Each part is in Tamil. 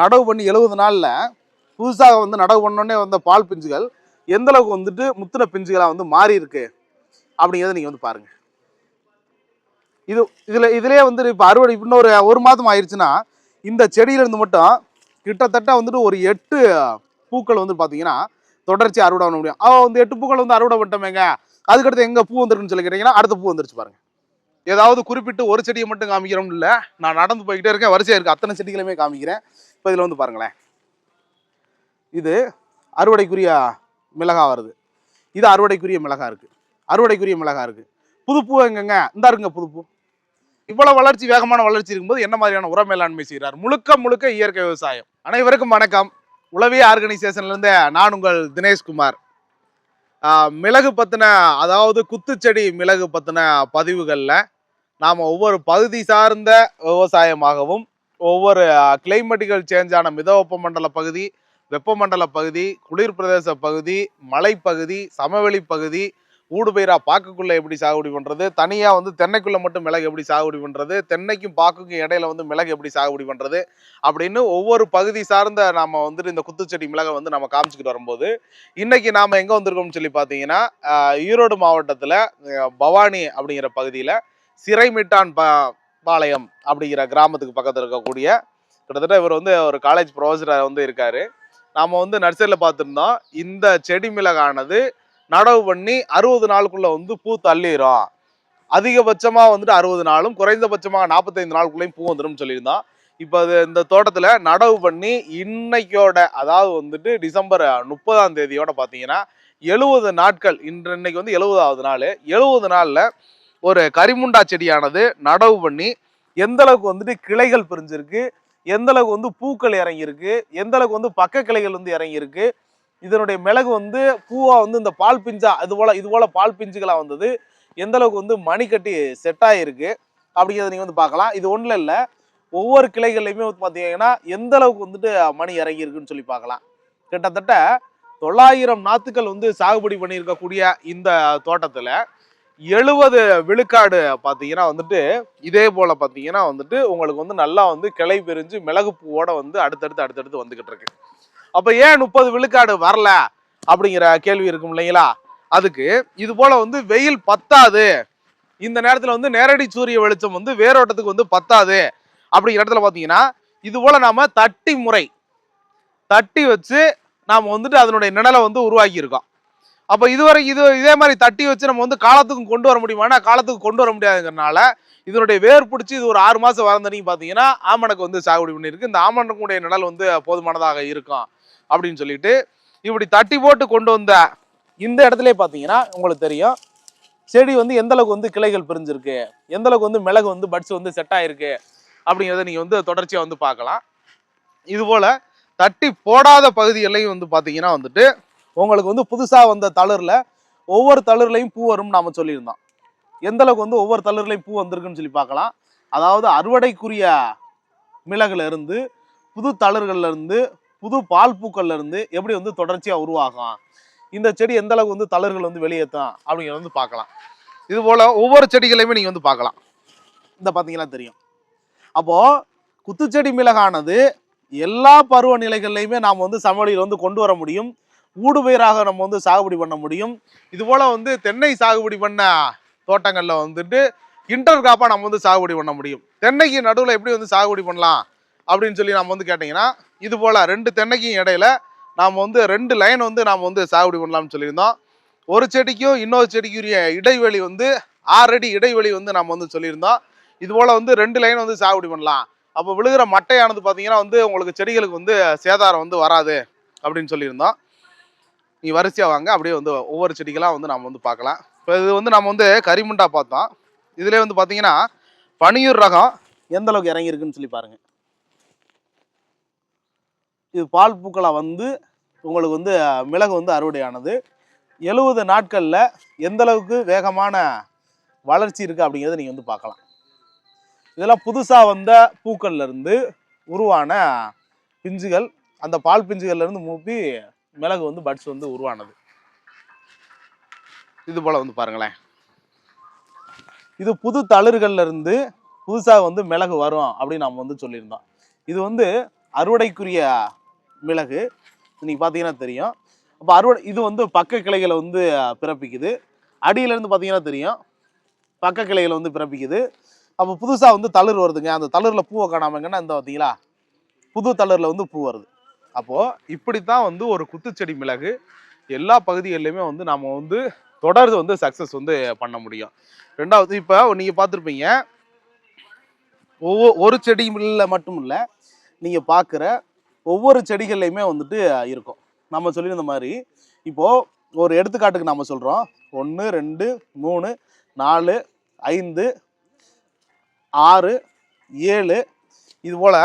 நடவு பண்ணி எழுபது நாளில் புதுசாக வந்து நடவு பண்ணோடனே வந்த பால் பிஞ்சுகள் எந்த அளவுக்கு வந்துட்டு முத்தின பிஞ்சுகளாக வந்து மாறி இருக்கு? அப்படிங்கிறத நீங்கள் வந்து பாருங்க. இது இதில் இதுலேயே வந்து இப்போ அறுவடை இன்னொரு ஒரு மாதம் ஆயிடுச்சுன்னா இந்த செடியிலேருந்து மட்டும் கிட்டத்தட்ட வந்துட்டு ஒரு எட்டு பூக்கள் வந்து பார்த்தீங்கன்னா தொடர்ச்சி அறுவடை பண்ண முடியும். அவ வந்து எட்டு பூக்கள் வந்து அறுவடை பண்ணிட்டோமேங்க. அதுக்கடுத்து எங்கே பூ வந்துருக்குன்னு சொல்லி கேட்டிங்கன்னா அடுத்த பூ வந்துருச்சு பாருங்க. ஏதாவது குறிப்பிட்டு ஒரு செடியை மட்டும் காமிக்கிறோம் இல்லை. நான் நடந்து போய்கிட்டே இருக்கேன். வரிசையாக இருக்குது அத்தனை செடிகளுமே காமிக்கிறேன். இப்போ இதில் வந்து பாருங்களேன். இது அறுவடைக்குரிய மிளகா வருது. இது அறுவடைக்குரிய மிளகா இருக்குது அறுவடைக்குரிய மிளகா இருக்குது புதுப்பூ எங்கங்க? இந்தா இருக்குங்க புதுப்பூ. இவ்வளோ வளர்ச்சி வேகமான வளர்ச்சி இருக்கும்போது என்ன மாதிரியான உர மேலாண்மை செய்கிறார் முழுக்க முழுக்க இயற்கை விவசாயம். அனைவருக்கும் வணக்கம். உளவிய ஆர்கனைசேஷன்லேருந்து நான் உங்கள் தினேஷ்குமார். மிளகு பற்றின அதாவது குத்துச்செடி மிளகு பற்றின பதிவுகளில் நாம் ஒவ்வொரு பகுதி சார்ந்த விவசாயமாகவும் ஒவ்வொரு கிளைமேட்டிக்கல் சேஞ்சான மிதவெப்ப மண்டல பகுதி வெப்பமண்டல பகுதி குளிர் பிரதேச பகுதி மலைப்பகுதி சமவெளி பகுதி ஊடுபயிரா பாக்குக்குள்ளே எப்படி சாகுபடி பண்ணுறது தனியாக வந்து தென்னைக்குள்ளே மட்டும் மிளகு எப்படி சாகுபடி பண்ணுறது தென்னைக்கும் பாக்குக்கும் இடையில வந்து மிளகு எப்படி சாகுபடி பண்ணுறது அப்படின்னு ஒவ்வொரு பகுதி சார்ந்த நாம் வந்துட்டு இந்த குத்துச்செடி மிளகை வந்து நம்ம காமிச்சிக்கிட்டு வரும்போது இன்னைக்கு நாம் எங்கே வந்திருக்கோம்னு சொல்லி பார்த்தீங்கன்னா ஈரோடு மாவட்டத்தில் பவானி அப்படிங்கிற பகுதியில் சிறைமிட்டான் பா பாளையம் அப்படிங்கிற கிராமத்துக்கு பக்கத்தில் இருக்கக்கூடிய கிட்டத்தட்ட இவர் வந்து ஒரு காலேஜ் ப்ரொஃபஸராக வந்து இருக்கார். நாம் வந்து நர்சரியில் பார்த்துருந்தோம். இந்த செடி மிளகானது நடவு பண்ணி அறுபது நாளுக்குள்ளே வந்து பூ தள்ளிடும் அதிகபட்சமாக வந்துட்டு அறுபது நாளும் குறைந்தபட்சமாக நாற்பத்தைந்து நாளுக்குள்ளேயும் பூ வந்துடும் சொல்லியிருந்தோம். இப்போ அது இந்த தோட்டத்தில் நடவு பண்ணி இன்னைக்கோட அதாவது வந்துட்டு டிசம்பர் முப்பதாம் தேதியோட பார்த்தீங்கன்னா எழுபது நாட்கள் இன்று இன்னைக்கு வந்து எழுபதாவது நாள். எழுபது நாளில் ஒரு கரிமுண்டா செடியானது நடவு பண்ணி எந்த அளவுக்கு வந்துட்டு கிளைகள் பிரிஞ்சிருக்கு எந்த அளவுக்கு வந்து பூக்கள் இறங்கியிருக்கு எந்த அளவுக்கு வந்து பக்க கிளைகள் வந்து இறங்கியிருக்கு இதனுடைய மிளகு வந்து பூவா வந்து இந்த பால் பிஞ்சா இது போல இது போல பால் பிஞ்சுகளா வந்தது எந்த அளவுக்கு வந்து மணி கட்டி செட் ஆகிருக்கு அப்படிங்கிறத நீங்க வந்து பார்க்கலாம். இது ஒன்றும் இல்லை ஒவ்வொரு கிளைகள்லையுமே வந்து பார்த்தீங்கன்னா எந்த அளவுக்கு வந்துட்டு மணி இறங்கியிருக்குன்னு சொல்லி பார்க்கலாம். கிட்டத்தட்ட தொள்ளாயிரம் நாத்துக்கள் வந்து சாகுபடி பண்ணியிருக்கக்கூடிய இந்த தோட்டத்தில் எழுபது விழுக்காடு பார்த்தீங்கன்னா வந்துட்டு இதே போல பார்த்தீங்கன்னா வந்துட்டு உங்களுக்கு வந்து நல்லா வந்து கிளை பிரிஞ்சு மிளகு பூவோட வந்து அடுத்தடுத்து அடுத்தடுத்து வந்துகிட்டு இருக்கு. அப்போ ஏன் முப்பது விழுக்காடு வரல? அப்படிங்கிற கேள்வி இருக்கும் இல்லைங்களா? அதுக்கு இது போல வந்து வெயில் பத்தாது. இந்த நேரத்தில் வந்து நேரடி சூரிய வெளிச்சம் வந்து வேரோட்டத்துக்கு வந்து பத்தாது. அப்படிங்கிற இடத்துல பார்த்தீங்கன்னா இது போல நாம தட்டி முறை தட்டி வச்சு நாம் வந்துட்டு அதனுடைய நிழலை வந்து உருவாக்கியிருக்கோம். அப்போ இதுவரை இது இதே மாதிரி தட்டி வச்சு நம்ம வந்து காலத்துக்கும் கொண்டு வர முடியுமானா காலத்துக்கு கொண்டு வர முடியாதுங்கிறனால இதனுடைய வேர் பிடிச்சி இது ஒரு ஆறு மாசம் வளர்ந்தனையும் பார்த்தீங்கன்னா ஆமணக்கு வந்து சாகுபடி பண்ணியிருக்கு. இந்த ஆமணக்குடைய நிழல் வந்து போதுமானதாக இருக்கும் அப்படின்னு சொல்லிட்டு இப்படி தட்டி போட்டு கொண்டு வந்த இந்த இடத்துல பார்த்தீங்கன்னா உங்களுக்கு தெரியும். செடி வந்து எந்த அளவுக்கு வந்து கிளைகள் பிரிஞ்சிருக்கு? எந்த அளவுக்கு வந்து மிளகு வந்து பட்ஸ் வந்து செட் ஆயிருக்கு? அப்படிங்கிறத நீங்க வந்து தொடர்ச்சியா வந்து பார்க்கலாம். இது போல தட்டி போடாத பகுதிகளையும் வந்து பார்த்தீங்கன்னா வந்துட்டு உங்களுக்கு வந்து புதுசாக வந்த தளரில் ஒவ்வொரு தளர்லையும் பூ வரும்னு நாம் சொல்லியிருந்தோம். எந்தளவுக்கு வந்து ஒவ்வொரு தளர்லையும் பூ வந்திருக்குன்னு சொல்லி பார்க்கலாம். அதாவது அறுவடைக்குரிய மிளகுலேருந்து புது தளர்கள்லேருந்து புது பால் பூக்கள்லேருந்து எப்படி வந்து தொடர்ச்சியாக உருவாகும் இந்த செடி எந்த அளவுக்கு வந்து தளர்கள் வந்து வெளியேற்றும் அப்படிங்கிறத வந்து பார்க்கலாம். இது போல் ஒவ்வொரு செடிகளையுமே நீங்கள் வந்து பார்க்கலாம். இந்த பார்த்தீங்கன்னா தெரியும். அப்போது குத்துச்செடி மிளகானது எல்லா பருவநிலைகள்லையுமே நாம் வந்து சமவெளியில் வந்து கொண்டு வர முடியும். ஊடுபயிராக நம்ம வந்து சாகுபடி பண்ண முடியும். இதுபோல் வந்து தென்னை சாகுபடி பண்ண தோட்டங்களில் வந்துட்டு இன்டர் கிராப்பாக நம்ம வந்து சாகுபடி பண்ண முடியும். தென்னைக்கு நடுவில் எப்படி வந்து சாகுபடி பண்ணலாம் அப்படின்னு சொல்லி நம்ம வந்து கேட்டிங்கன்னா இது போல் ரெண்டு தென்னைக்கும் இடையில நாம் வந்து ரெண்டு லைன் வந்து நாம் வந்து சாகுபடி பண்ணலாம்னு சொல்லியிருந்தோம். ஒரு செடிக்கும் இன்னொரு செடிக்குரிய இடைவெளி வந்து ஆறு அடி இடைவெளி வந்து நம்ம வந்து சொல்லியிருந்தோம். இது போல் வந்து ரெண்டு லைன் வந்து சாகுபடி பண்ணலாம். அப்போ விழுகிற மட்டையானது பார்த்தீங்கன்னா வந்து உங்களுக்கு செடிகளுக்கு வந்து சேதாரம் வந்து வராது அப்படின்னு சொல்லியிருந்தோம். நீ வரிசையாக வாங்க. அப்படியே வந்து ஒவ்வொரு செடிகளாக வந்து நம்ம வந்து பார்க்கலாம். இப்போ இது வந்து நம்ம வந்து கரிமுண்டா பார்த்தோம். இதுலேயே வந்து பார்த்தீங்கன்னா பனியூர் ரகம் எந்த அளவுக்கு இறங்கியிருக்குன்னு சொல்லி பாருங்க. இது பால் பூக்களாக வந்து உங்களுக்கு வந்து மிளகு வந்து அறுவடையானது. எழுபது நாட்களில் எந்த அளவுக்கு வேகமான வளர்ச்சி இருக்குது அப்படிங்கிறத நீங்கள் வந்து பார்க்கலாம். இதெல்லாம் புதுசாக வந்த பூக்கள்லேருந்து உருவான பிஞ்சுகள். அந்த பால் பிஞ்சுகள்லேருந்து மூப்பி மிளகு வந்து பட்ஸ் வந்து உருவானது. இது போல வந்து பாருங்களேன். இது புது தளிர்கள்ல இருந்து புதுசாக வந்து மிளகு வரும் அப்படின்னு நம்ம வந்து சொல்லியிருந்தோம். இது வந்து அறுவடைக்குரிய மிளகு. இன்னைக்கு பார்த்தீங்கன்னா தெரியும். அப்போ அறுவடை இது வந்து பக்க கிளைகளை வந்து பிறப்பிக்குது. அடியில இருந்து பார்த்தீங்கன்னா தெரியும். பக்க கிளைகளை வந்து பிறப்பிக்குது. அப்போ புதுசாக வந்து தளிர் வருதுங்க. அந்த தளிரில் பூவை காணாமங்கன்னா இந்த பார்த்தீங்களா புது தளிரில் வந்து பூ வருது. அப்போது இப்படித்தான் வந்து ஒரு குத்துச்செடி மிளகு எல்லா பகுதிகளிலுமே வந்து நாம் வந்து தொடர்ந்து வந்து சக்ஸஸ் வந்து பண்ண முடியும். ரெண்டாவது இப்போ நீங்கள் பார்த்துருப்பீங்க ஒவ்வொரு ஒரு செடியில் மட்டும் இல்லை நீங்கள் பார்க்குற ஒவ்வொரு செடிகள்லையுமே வந்துட்டு இருக்கும். நம்ம சொல்லியிருந்த மாதிரி இப்போது ஒரு எடுத்துக்காட்டுக்கு நம்ம சொல்கிறோம் ஒன்று ரெண்டு மூணு நாலு ஐந்து ஆறு ஏழு இது போல்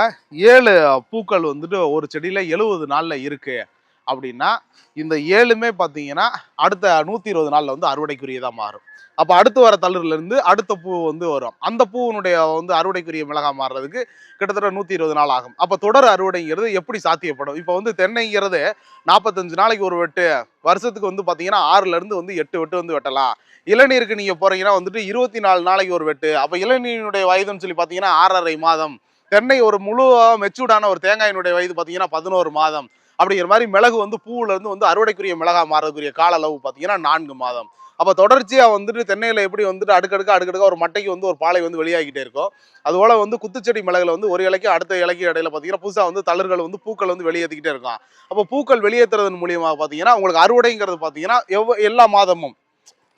ஏழு பூக்கள் வந்துட்டு ஒரு செடியில் எழுபது நாளில் இருக்குது அப்படின்னா இந்த ஏழுமே பார்த்தீங்கன்னா அடுத்த நூற்றி இருபது நாளில் வந்து அறுவடைக்குரியதாக மாறும். அப்போ அடுத்து வர தளிர்லேருந்து அடுத்த பூ வந்து வரும். அந்த பூவினுடைய வந்து அறுவடைக்குரிய மிளகா மாறுறதுக்கு கிட்டத்தட்ட நூற்றி இருபது நாள் ஆகும். அப்போ தொடர் அறுவடைங்கிறது எப்படி சாத்தியப்படும்? இப்போ வந்து தென்னைங்கிறது நாற்பத்தஞ்சு நாளைக்கு ஒரு வெட்டு வருஷத்துக்கு வந்து பார்த்தீங்கன்னா ஆறுலேருந்து வந்து எட்டு வெட்டு வந்து வெட்டலாம். இளநீருக்கு நீங்கள் போகிறீங்கன்னா வந்துட்டு இருபத்தி நாலு நாளைக்கு ஒரு வெட்டு. அப்போ இளநீரினுடைய வயதுன்னு சொல்லி பார்த்தீங்கன்னா ஆறரை மாதம். தென்னை ஒரு முழு மெச்சூர்டான ஒரு தேங்காயினுடைய வயது பார்த்தீங்கன்னா பதினோரு மாதம். அப்படிங்கிற மாதிரி மிளகு வந்து பூவுல இருந்து வந்து அறுவடைக்குரிய மிளகா மாறக்கூடிய கால அளவு பார்த்தீங்கன்னா நான்கு மாதம். அப்போ தொடர்ச்சியாக வந்துட்டு தென்னையில் எப்படி வந்துட்டு அடுக்கடுக்க அடுக்கடுக்க ஒரு மட்டைக்கு வந்து ஒரு பாலை வந்து வெளியாகிட்டே இருக்கும். அதுபோல் வந்து குத்துச்செடி மிளகுல வந்து ஒரு இலைக்கு அடுத்த இலைக்கு இடையில பார்த்தீங்கன்னா புதுசாக வந்து தளர்கள் வந்து பூக்கள் வந்து வெளியேற்றிக்கிட்டே இருக்கும். அப்போ பூக்கள் வெளியேற்றுறதன் மூலியமாக பார்த்தீங்கன்னா உங்களுக்கு அறுவடைங்கிறது பார்த்தீங்கன்னா எவ்வ எல்லா மாதமும்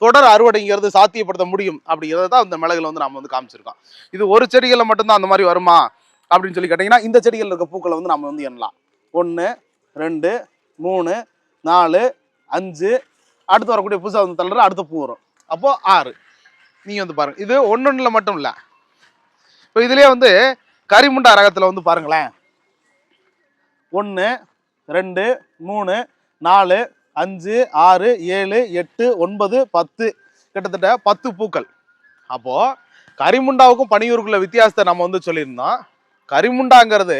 தொடர் அறுவடைங்கிறது சாத்தியப்படுத்த முடியும். அப்படிங்கிறத தான் அந்த மிளகுல வந்து நம்ம வந்து காமிச்சிருக்கோம். இது ஒரு செடிகளில் மட்டும்தான் அந்த மாதிரி வருமா? அப்படின்னு சொல்லி கேட்டிங்கன்னா இந்த செடிகளில் இருக்க பூக்களை வந்து நம்ம வந்து எண்ணலாம். ஒன்று ரெண்டு மூணு நாலு அஞ்சு. அடுத்து வரக்கூடிய புதுசாக வந்து தள்ளுற அடுத்த பூ வரும். அப்போது ஆறு. நீங்கள் வந்து பாருங்கள் இது ஒன்னொன்றில் மட்டும் இல்லை. இப்போ இதுலேயே வந்து கரிமுண்டா ரகத்தில் வந்து பாருங்களேன். ஒன்று ரெண்டு மூணு நாலு அஞ்சு ஆறு ஏழு எட்டு ஒன்பது பத்து. கிட்டத்தட்ட பத்து பூக்கள். அப்போது கரிமுண்டாவுக்கும் பனியூருக்குள்ள வித்தியாசத்தை நம்ம வந்து சொல்லியிருந்தோம். கரிமுண்டாங்கிறது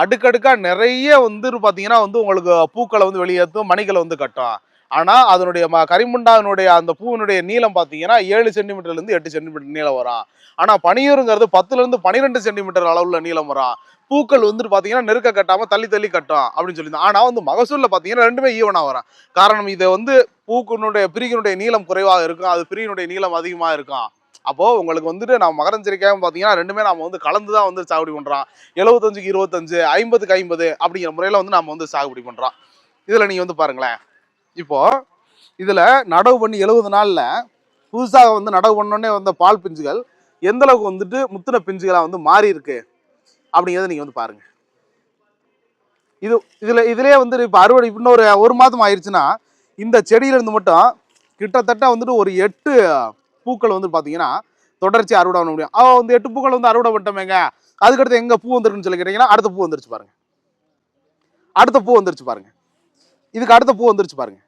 அடுக்கடுக்காக நிறைய வந்து பார்த்தீங்கன்னா வந்து உங்களுக்கு பூக்களை வந்து வெளியேற்றும் மணிகளை வந்து கட்டும். ஆனால் அதனுடைய ம கரிமுண்டாவினுடைய அந்த பூவினுடைய நீளம் பார்த்தீங்கன்னா ஏழு சென்டிமீட்டர்லேருந்து எட்டு சென்டிமீட்டர் நீளம் வரும். ஆனால் பனியூருங்கிறது பத்துலேருந்து பன்னிரெண்டு சென்டிமீட்டர் அளவில் நீளம் வரும். பூக்கள் வந்துட்டு பார்த்தீங்கன்னா நெருக்க கட்டாமல் தள்ளி தள்ளி கட்டும் அப்படின்னு சொல்லியிருந்தோம் ஆனால் வந்து மகசூலில் பார்த்தீங்கன்னா ரெண்டுமே ஈவனாக வரும். காரணம் இதை வந்து பூக்கினுடைய பிரிகினுடைய நீளம் குறைவாக இருக்கும். அது பிரிகினுடைய நீளம் அதிகமாக இருக்கும். அப்போது உங்களுக்கு வந்துட்டு நான் மகரஞ்சரிக்காயும் பார்த்தீங்கன்னா ரெண்டுமே நம்ம வந்து கலந்து தான் வந்து சாகுபடி பண்ணுறோம் எழுபத்தஞ்சுக்கு இருபத்தஞ்சு ஐம்பதுக்கு ஐம்பது அப்படிங்கிற முறையில் வந்து நம்ம வந்து சாகுபடி பண்ணுறோம் இதில் நீங்கள் வந்து பாருங்களேன். இப்போது இதில் நடவு பண்ணி எழுபது நாளில் புதுசாக வந்து நடவு பண்ணோடனே வந்த பால் பிஞ்சுகள் எந்த அளவுக்கு வந்துட்டு முத்தின பிஞ்சுகளாக வந்து மாறி இருக்கு? அப்படிங்கிறத நீங்கள் வந்து பாருங்கள் இது இதில் இதுலயே வந்து இப்போ அறுவடை இன்னொரு ஒரு மாதம் ஆயிடுச்சுன்னா இந்த செடியிலேருந்து மட்டும் கிட்டத்தட்ட வந்துட்டு ஒரு எட்டு பூக்கள் வந்து பார்த்தீங்கன்னா தொடர்ச்சி அறுவடை பண்ண முடியும். அவ வந்து எட்டு பூக்கள் வந்து அறுவடை பண்ணிட்டோமேங்க. அதுக்கடுத்து எங்கே பூ வந்துருக்குன்னு சொல்லி கேட்டீங்கன்னா அடுத்த பூ வந்துருச்சு பாருங்க. அடுத்த பூ வந்துருச்சு பாருங்க. இதுக்கு அடுத்த பூ வந்துருச்சு பாருங்க.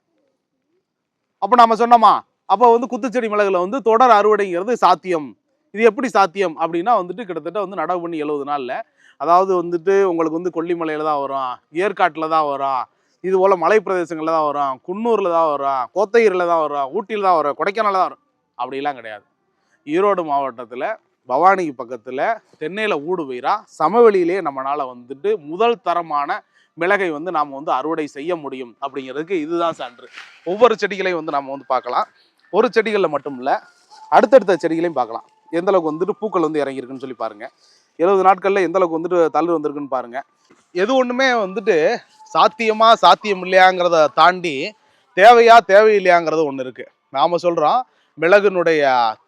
அப்போ நம்ம சொன்னோமா? அப்போ வந்து குத்துச்செடி மிளகில் வந்து தொடர் அறுவடைங்கிறது சாத்தியம். இது எப்படி சாத்தியம் அப்படின்னா வந்துட்டு கிட்டத்தட்ட வந்து நடவு பண்ணி எழுபது நாளில். அதாவது வந்துட்டு உங்களுக்கு வந்து கொல்லிமலையில் தான் வரும். ஏற்காட்டில் தான் வரும். இது போல் மலை பிரதேசங்களில் தான் வரும். குன்னூரில் தான் வரும். கோத்தகிரில தான் வரும். ஊட்டியில் தான் வரும். கொடைக்கானல் தான் வரும். அப்படிலாம் கிடையாது. ஈரோடு மாவட்டத்தில் பவானிக்கு பக்கத்தில் தென்னையில் ஊடு பயிரா சமவெளியிலே நம்மளால் வந்துட்டு முதல் தரமான மிளகை வந்து நாம் வந்து அறுவடை செய்ய முடியும் அப்படிங்கிறதுக்கு இதுதான் சான்று. ஒவ்வொரு செடிகளையும் வந்து நம்ம வந்து பார்க்கலாம். ஒரு செடிகளில் மட்டும் இல்லை அடுத்தடுத்த செடிகளையும் பார்க்கலாம். எந்த அளவுக்கு வந்துட்டு பூக்கள் வந்து இறங்கியிருக்குன்னு சொல்லி பாருங்கள் எழுபது நாட்களில் எந்த அளவுக்கு வந்துட்டு தள்ளு வந்திருக்குன்னு பாருங்கள் எது ஒன்றுமே வந்துட்டு சாத்தியமா சாத்தியம் இல்லையாங்கிறத தாண்டி தேவையா தேவையில்லையாங்கிறது ஒன்று இருக்குது நாம் சொல்கிறோம் மிளகுனுடைய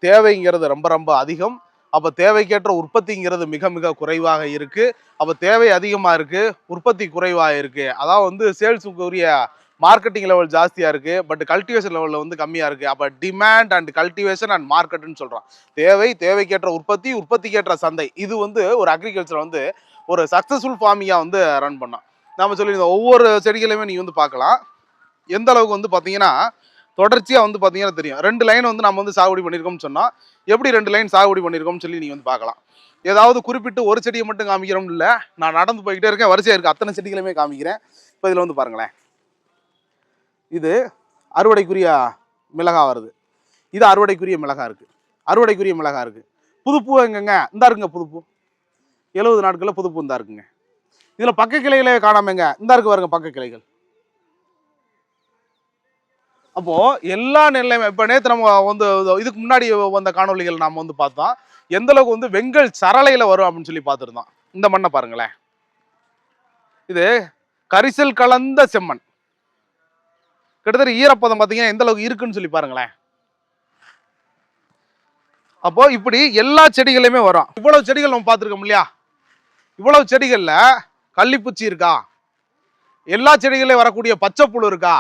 தேவைங்கிறது ரொம்ப ரொம்ப அதிகம். அப்போ தேவைக்கேற்ற உற்பத்திங்கிறது மிக மிக குறைவாக இருக்குது அப்போ தேவை அதிகமாக இருக்குது உற்பத்தி குறைவாக இருக்குது அதான் வந்து சேல்ஸுக்குரிய மார்க்கெட்டிங் லெவல் ஜாஸ்தியாக இருக்குது பட் கல்டிவேஷன் லெவலில் வந்து கம்மியாக இருக்குது அப்போ டிமாண்ட் அண்ட் கல்டிவேஷன் அண்ட் மார்க்கெட்டுன்னு சொல்கிறோம் தேவை தேவைக்கேற்ற உற்பத்தி உற்பத்திக்கேற்ற சந்தை. இது வந்து ஒரு அக்ரிகல்ச்சர் வந்து ஒரு சக்ஸஸ்ஃபுல் ஃபார்மிங்காக வந்து ரன் பண்ணோம். நம்ம சொல்லியிருந்தோம் ஒவ்வொரு செடிகளையுமே நீங்கள் வந்து பார்க்கலாம். எந்த அளவுக்கு வந்து பார்த்தீங்கன்னா தொடர்ச்சியாக வந்து பார்த்தீங்கன்னா தெரியும். ரெண்டு லைன் வந்து நம்ம வந்து சாகுபடி பண்ணியிருக்கோம்னு சொன்னால் எப்படி ரெண்டு லைன் சாகுபடி பண்ணியிருக்கோம்னு சொல்லி நீங்கள் வந்து பார்க்கலாம். ஏதாவது குறிப்பிட்டு ஒரு செடியை மட்டும் காமிக்கிறோம் இல்லை நான் நடந்து போய்கிட்டே இருக்கேன் வரிசையாக இருக்குது அத்தனை செடிகளுமே காமிக்கிறேன். இப்போ இதில் வந்து பாருங்களேன். இது அறுவடைக்குரிய மிளகா வருது. இது அறுவடைக்குரிய மிளகா இருக்குது அறுவடைக்குரிய மிளகா இருக்குது புதுப்பூ எங்கங்க? இந்தா இருக்குங்க புதுப்பூ. எழுபது நாட்களில் புதுப்பூ இந்தா இருக்குங்க. இதில் பக்க கிளைகளே காணாமங்க இந்த இருக்கு பாருங்க பக்க கிளைகள் அப்போ எல்லா நெல்லையுமே இப்ப நேற்று நம்ம வந்து இதுக்கு முன்னாடி வந்த காணொளிகள் நாம வந்து பார்த்தோம் எந்த அளவுக்கு வந்து வெங்கல் சரளையில வரும் அப்படின்னு சொல்லி பார்த்துருந்தோம் இந்த மண்ணை பாருங்களேன். இது கரிசல் கலந்த செம்மண். கிட்டத்தட்ட ஈரப்பதம் பார்த்தீங்கன்னா எந்த அளவுக்கு இருக்குன்னு சொல்லி பாருங்களேன். அப்போ இப்படி எல்லா செடிகளுமே வரும். இவ்வளவு செடிகள் நம்ம பார்த்துருக்கோம் இல்லையா? இவ்வளவு செடிகளில் கள்ளிப்பூச்சி இருக்கா? எல்லா செடிகளையும் வரக்கூடிய பச்சைப்புழு இருக்கா?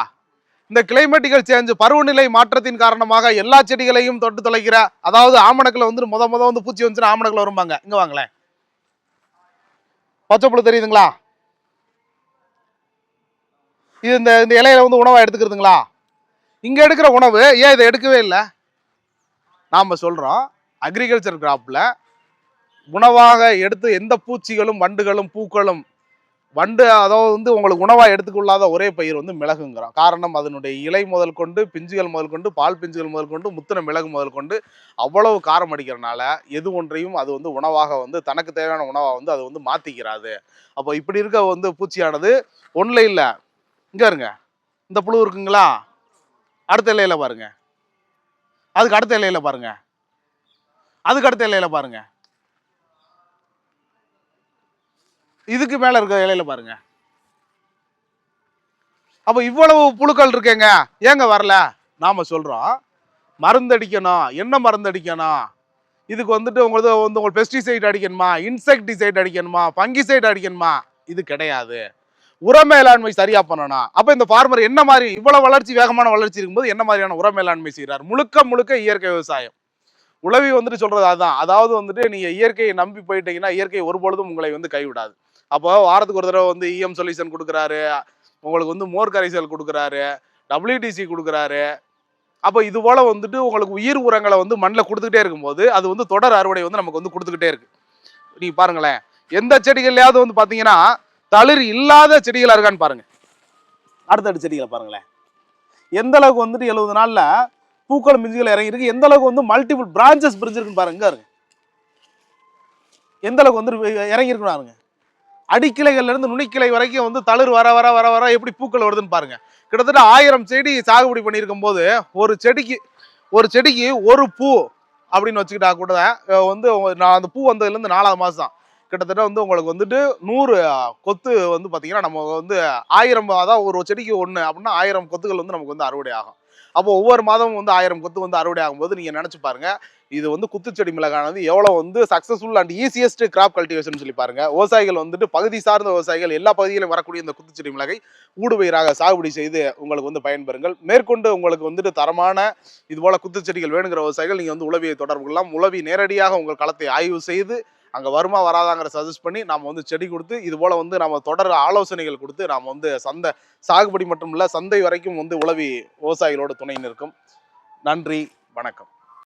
இந்த கிளைமேட்டிக்கல் சேஞ்ச் பருவநிலை மாற்றத்தின் காரணமாக எல்லா செடிகளையும் தொட்டு தொலைக்கிற அதாவது ஆமணக்கில் வந்து முத முத வந்து பூச்சி வந்துச்சுன்னா ஆமணக்கில் வரும்பாங்க. இங்க வாங்களேன். பச்சைப்புழு தெரியுதுங்களா? இது இந்த இந்த இலையில வந்து உணவா எடுத்துக்கிறதுங்களா? இங்க எடுக்கிற உணவு ஏன் இதை எடுக்கவே இல்லை? நாம சொல்றோம் அக்ரிகல்ச்சர் கிராப்ல உணவாக எடுத்து எந்த பூச்சிகளும் வண்டுகளும் பூக்களும் வண்டு அதாவது வந்து உங்களுக்கு உணவாக எடுத்துக்கொள்ளாத ஒரே பயிர் வந்து மிளகுங்கிறோம் காரணம் அதனுடைய இலை முதல் கொண்டு பிஞ்சுகள் முதல் கொண்டு பால் பிஞ்சுகள் முதல் கொண்டு முத்தின மிளகு முதல் கொண்டு அவ்வளவு காரம் அடிக்கிறனால எது ஒன்றையும் அது வந்து உணவாக வந்து தனக்கு தேவையான உணவாக வந்து அது வந்து மாற்றிக்கிறாது அப்போ இப்படி இருக்க வந்து பூச்சியானது ஒன்றில் இல்லை. இங்கே இருங்க. இந்த புழு இருக்குங்களா? அடுத்த இலையில் பாருங்கள் அதுக்கு அடுத்த இலையில் பாருங்கள் அதுக்கு அடுத்த இலையில் பாருங்கள் இதுக்கு மேல இருக்க இலையில பாருங்க. அப்ப இவ்வளவு புழுக்கள் இருக்கேங்க. ஏங்க வரல? நாம சொல்றோம். மருந்தடிக்கணும் என்ன மருந்தடிக்கணும் இதுக்கு வந்துட்டு உங்களுக்கு வந்து உங்களுக்கு பெஸ்டிசைட் அடிக்கணுமா? இன்செக்டிசைட் அடிக்கணுமா? பங்கிசைட் அடிக்கணுமா? இது கிடையாது. உர மேலாண்மை சரியா பண்ணணும். அப்ப இந்த ஃபார்மர் என்ன மாதிரி இவ்வளவு வளர்ச்சி வேகமான வளர்ச்சி இருக்கும்போது என்ன மாதிரியான உர மேலாண்மை செய்கிறார் முழுக்க முழுக்க இயற்கை விவசாயம். உளவி வந்துட்டு சொல்றது அதுதான் அதாவது வந்துட்டு நீங்க இயற்கையை நம்பி போயிட்டீங்கன்னா இயற்கை ஒருபொழுதும் உங்களை வந்து கைவிடாது. அப்போ வாரத்துக்கு ஒரு தடவை வந்து இஎம் சொல்யூஷன் கொடுக்குறாரு. உங்களுக்கு வந்து மோர் கரைசல் கொடுக்குறாரு. டபிள்யூடிசி கொடுக்குறாரு. அப்போ இது போல் வந்துட்டு உங்களுக்கு உயிர் உரங்களை வந்து மண்ணில் கொடுத்துக்கிட்டே இருக்கும்போது அது வந்து தொடர் அறுவடை வந்து நமக்கு வந்து கொடுத்துக்கிட்டே இருக்கு. நீங்கள் பாருங்களேன். எந்த செடிகள்லையாவது வந்து பார்த்தீங்கன்னா தளிர் இல்லாத செடிகளாக இருக்கான்னு பாருங்க. அடுத்தடுத்த செடிகளை பாருங்களேன். எந்த அளவுக்கு வந்துட்டு எழுபது நாளில் பூக்கள் மிஞ்சுகள் இறங்கி இருக்கு எந்த அளவுக்கு வந்து மல்டிபிள் பிரான்ச்சஸ் பிரிஞ்சிருக்குன்னு பாருங்க எந்த அளவுக்கு வந்து இறங்கி பாருங்க. அடிக்கிளைகள்ல இருந்து நுனிக்கிளை வரைக்கும் வந்து தளிர் வர வர வர வர எப்படி பூக்கள் வருதுன்னு பாருங்க. கிட்டத்தட்ட ஆயிரம் செடி சாகுபடி பண்ணியிருக்கும் போது ஒரு செடிக்கு ஒரு செடிக்கு ஒரு பூ அப்படின்னு வச்சுக்கிட்டா கூட வந்து நான் அந்த பூ வந்ததுலேருந்து நாலாவது மாதம் கிட்டத்தட்ட வந்து உங்களுக்கு வந்துட்டு நூறு கொத்து வந்து பார்த்தீங்கன்னா நம்ம வந்து ஆயிரம் அதான் ஒரு செடிக்கு ஒன்று அப்படின்னா ஆயிரம் கொத்துகள் வந்து நமக்கு வந்து அறுவடை ஆகும். அப்போ ஒவ்வொரு மாதமும் வந்து ஆயிரம் கொத்து வந்து அறுவடை ஆகும்போது நீங்கள் நினச்சி பாருங்க இது வந்து குத்துச்செடி மிளகானது எவ்வளோ வந்து successful and easiest crop cultivation சொல்லி பாருங்க. விவசாயிகள் வந்துட்டு பகுதி சார்ந்த விவசாயிகள் எல்லா பகுதியிலும் வரக்கூடிய இந்த குத்துச்செடி மிளகை ஊடுபயிராக சாகுபடி செய்து உங்களுக்கு வந்து பயன்பெறுங்கள். மேற்கொண்டு உங்களுக்கு வந்துட்டு தரமான இதுபோல் குத்துச்செடிகள் வேணுங்கிற விவசாயிகள் நீங்கள் வந்து உளவியை தொடர்பு கொள்ளலாம். உளவி நேரடியாக உங்கள் களத்தை ஆய்வு செய்து அங்கே வருமா வராதாங்கிற சஜஸ்ட் பண்ணி நம்ம வந்து செடி கொடுத்து இதுபோல் வந்து நம்ம தொடர் ஆலோசனைகள் கொடுத்து நாம் வந்து சந்தை சாகுபடி மட்டும் சந்தை வரைக்கும் வந்து உளவி விவசாயிகளோட துணை நிற்கும். நன்றி வணக்கம்.